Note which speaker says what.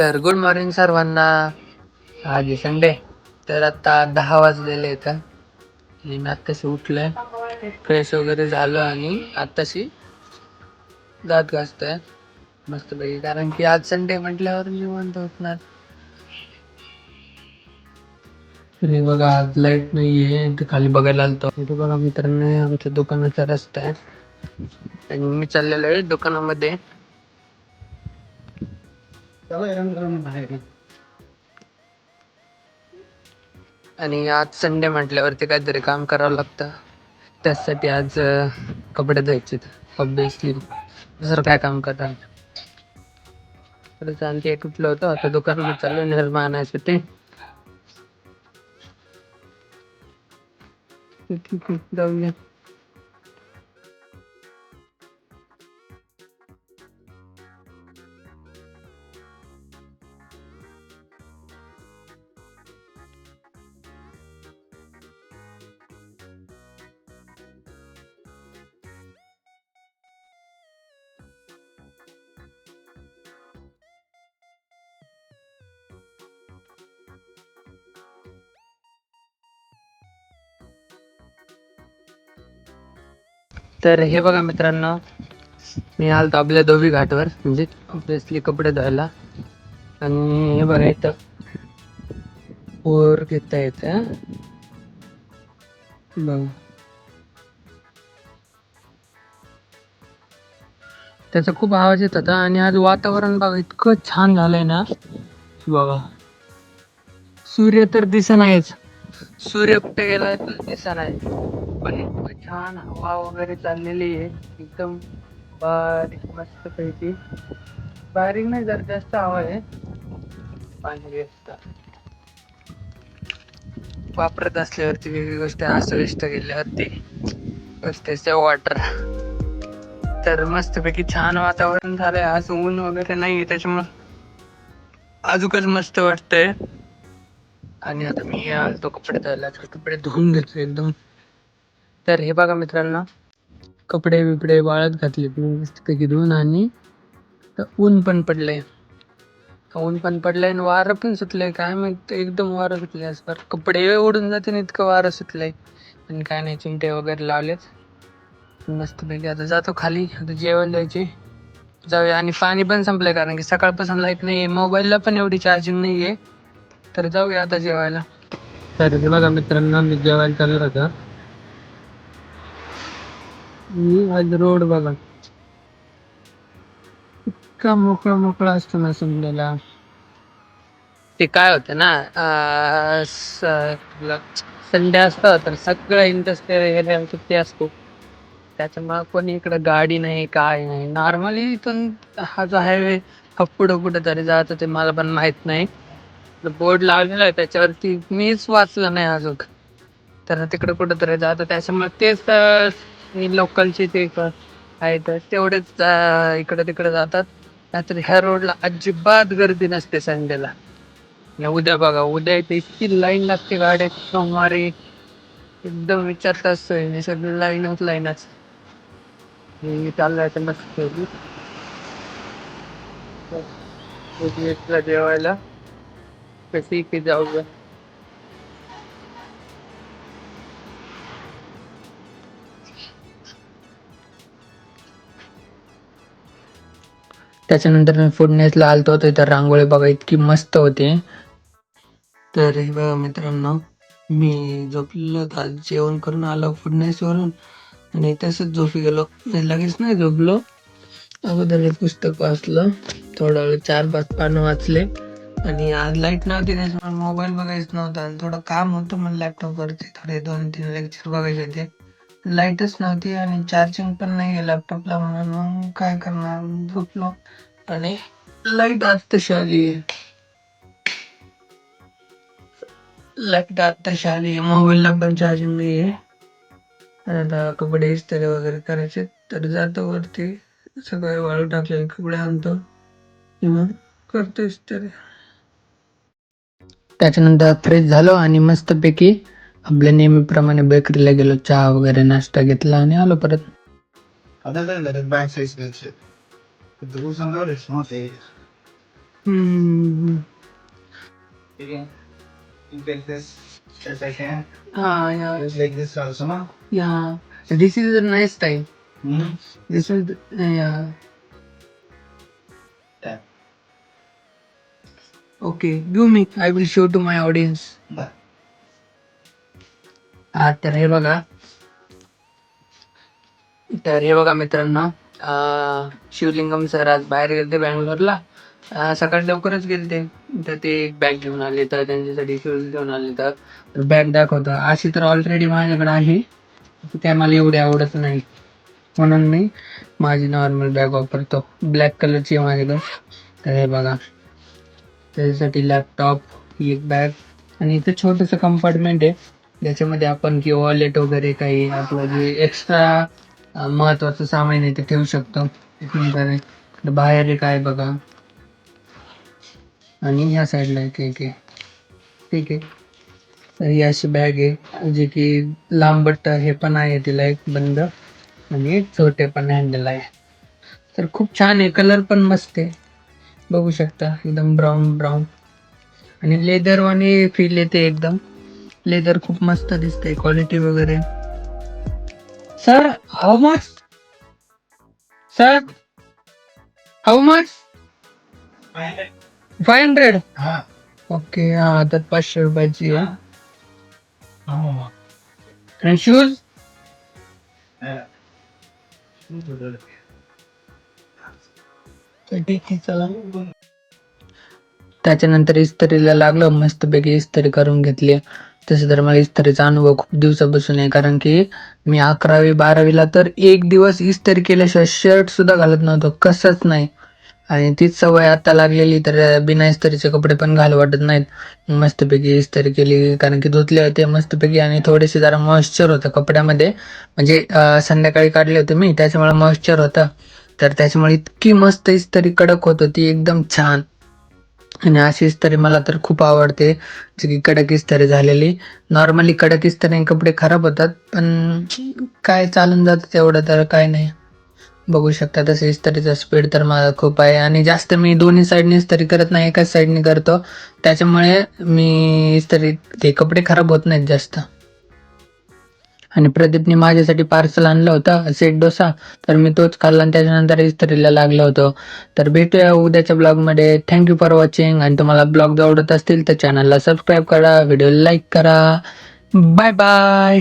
Speaker 1: तर good morning सर्वांना. आज संडे. तर आता दहा वाजलेले आहेत आणि मी आत्ताशी उठलोय. फ्रेश वगैरे झालो आणि आत्ताशी दात घासतोय. मस्तपैकी. कारण की आज संडे म्हटल्यावर जिवंत उठणार. तरी बघा आज लाइट नाहीये. इथे खाली बघायला आलतो. इथे बघा मित्रांनो आमच्या दुकानाचा रस्ता आहे. आणि मी चाललेलो आहे दुकानामध्ये. आणि आज संडे म्हटल्यावरती काहीतरी काम करावं लागतं. त्यासाठी आज अं, कपडे धुवायचे ऑब्विसली दुसरं काय काम करतात आणखी एक कुठलं होतं? आता दुकानात चालू निर्मा आणायचं ते ठीक आहे जाऊया तर हे बघा मित्रांनो मी आलतो आपल्या धोबी घाटवर म्हणजे ऑब्विसली कपडे धुवायला. आणि हे बघा इथं पोर घेता येतं बघा. त्याचा खूप आवाज येत होता आणि आज वातावरण बघा इतकं छान झालंय ना. बघा. सूर्य तर दिसनायच सूर्य कुठे गेला तर पण इतकं छान हवा वगैरे चाललेली आहे. एकदम बारीक मस्त पैकी. बारीक नाही जर जास्त हवा आहे. पाणी व्यस्त वापरत असल्यावरती वेगळी गोष्ट असविष्ट अस्वस्थ गेल्यावरती रस्त्याचं वॉटर तर मस्तपैकी छान वातावरण झालंय. आज ऊन वगैरे नाही त्याच्यामुळं अजूनच मस्त वाटतंय. आणि आता मी तो कपडे धुवायला तर कपडे धुवून घेतले एकदम. तर हे बघा मित्रांनो कपडे बिपडे वाळत घातले मी मस्तपैकी धुवून आणि ऊन पण पडलंय. ऊन पण पडलंय आणि वारं पण सुटलंय. काय माहीत एकदम वारं सुटलंय असं कपडे उडून जाते इतकं वारं सुटलंय. आणि काय नाही चिमटे वगैरे लावलेत. मस्तपैकी आता जातो खाली आता जेवण द्यायचे. जाऊया. आणि पाणी पण संपलंय कारण की सकाळपासून लाइट नाही आहे मोबाईलला पण एवढी चार्जिंग नाही आहे तर जाऊया आता जेवायला. तर बघा मित्रांनो मी जेवायला चालू होता. मी आज रोड बघा. इतका मोकळा मोकळा असतो ना समजायला ते काय होतं ना संडे असतं तर सगळं इंडस्ट्रियल एरिया सुट्टी असतो. त्याच्यामुळे कोणी इकडं गाडी नाही काय नाही. नॉर्मली इथून हा जो हायवे हा पुढं कुठं तरी जातं ते मला पण माहीत नाही. बोर्ड लावलेला आहे त्याच्यावरती मीच वाचलं नाही अजून. तर तिकडं कुठेतरी जातं त्याच्यामुळे तेच लोकलचे ते आहेत तेवढेच इकडे इकडं तिकडं जातात. नाहीतर ह्या रोडला अजिबात गर्दी नसते संडेला. उद्या बघा उद्या इथे इतकी लाईन लागते गाड्या. सोमवारी एकदम विचारता असतोय सगळं लाईनच लाईनच हे चाललंय आता मस्त. जेवायला कशी की जाऊया त्याच्यानंतर मी फुडनेसला आलतो तर रांगोळी बघा इतकी मस्त होती. तर हे बघा मित्रांनो मी झोपलेलो आज जेवण करून आलो फुडनेसवरून आणि तसंच झोपी गेलो. लगेच नाही झोपलो. अगोदर पुस्तक वाचलं. थोडं वेळ चार पाच पानं वाचले. आणि आज लाइट नव्हती त्याच्यामुळे मोबाईल बघायचं नव्हता. आणि थोडं काम होतं मग लॅपटॉपवरती थोडे दोन तीन लेक्चर बघायचे होते. लाईटच नव्हती आणि चार्जिंग पण नाही आहे लॅपटॉपला म्हणून मग काय करणार? झोपलो. आणि लाइट आज तशी आली लाइट आज तशी आली मोबाईलला पण चार्जिंग नाही आहे. आणि आता कपडे इस्त्री वगैरे करायचे तर जातो वरती. सगळे वाळू टाकले कपडे आणतो. किंवा करतो इस्त्री. त्याच्यानंतर फ्रेश झालो आणि मस्तपैकी आपल्या नेहमीप्रमाणे बेकरीला गेलो चहा वगैरे नाश्ता घेतला आणि आलो परत. This is a nice time this is या. Okay give me I will show to my audience. हा तर हे बघा तर हे बघा मित्रांनो अं, शिवलिंगम सर आज बाहेर गेलते बँगलोरला अं, सकाळी लवकरच गेलते तर ते एक बॅग घेऊन आले तर त्यांच्यासाठी शूज घेऊन आले तर बॅग दाखवतो अशी तर ऑलरेडी माझ्याकडे आहे त्या मला एवढी आवडत नाही म्हणून मी माझी नॉर्मल बॅग वापरतो ब्लॅक कलरची आहे माझ्याकडे तर हे बघा त्याच्यासाठी लॅपटॉप ही एक बॅग आणि इथं छोटंसं कंपार्टमेंट आहे. ज्याच्यामध्ये आपण की वॉलेट वगैरे काही आपलं जे एक्स्ट्रा महत्वाचं सामान आहे ते ठेवू शकतो. बाहेर एक आहे बघा. आणि ह्या साईडला एक एक आहे. ठीक आहे. तर ही अशी बॅग आहे. जे की लांबट हे पण आहे तिला एक बंद. आणि छोटे पण हँडल आहे. तर खूप छान आहे. कलर पण मस्त आहे. बघू शकता एकदम ब्राऊन ब्राऊन आणि लेदर वाणी फील येते एकदम. लेदर खूप मस्त दिसते क्वालिटी वगैरे. Sir how much sir how much five hundred. Okay हा तर पाचशे रुपयाची आहे. आणि शूज. तर ठीक आहे चला. त्याच्यानंतर इस्त्रीला लागलं मस्तपैकी इस्त्री करून घेतली. तसं तर मला इस्त्रीचा अनुभव खूप दिवसापासून आहे कारण की मी अकरावी बारावीला तर एक दिवस इस्त्री केल्याशिवाय शर्ट सुद्धा घालत नव्हतो कसंच नाही. आणि तीच सवय आता लागलेली तर बिना इस्त्रीचे कपडे पण घाल वाटत नाहीत. मस्तपैकी इस्त्री केली कारण की धुतले होते मस्तपैकी आणि थोडेसे जरा मॉइश्चर होतं कपड्यामध्ये. म्हणजे संध्याकाळी काढले होते मी त्याच्यामुळे मॉइश्चर होतं. तर त्याच्यामुळे इतकी मस्त इस्तरी कडक होत होती एकदम छान. आणि अशी इस्तरी मला तर खूप आवडते जे की कडक इस्तरी झालेली. नॉर्मली कडक इस्तरी कपडे खराब होतात पण काय चालून जातं तेवढं तर काय नाही. बघू शकता तसं इस्तरीचा स्पीड तर मला खूप आहे. आणि जास्त मी दोन्ही साईडने इस्तरी करत नाही एकाच साईडने करतो. त्याच्यामुळे मी इस्तरी ते कपडे खराब होत नाहीत जास्त. आणि प्रदीपने माझ्यासाठी पार्सल आणलं होतं सेट डोसा. तर मी तोच खाल्ला आणि त्याच्यानंतर इस्त्रीला लागलो होतो. तर भेटूया उद्याच्या ब्लॉगमध्ये. थँक्यू फॉर वॉचिंग आणि तुम्हाला ब्लॉग आवडत असतील तर चॅनलला सबस्क्राईब करा व्हिडिओ लाईक करा. Bye bye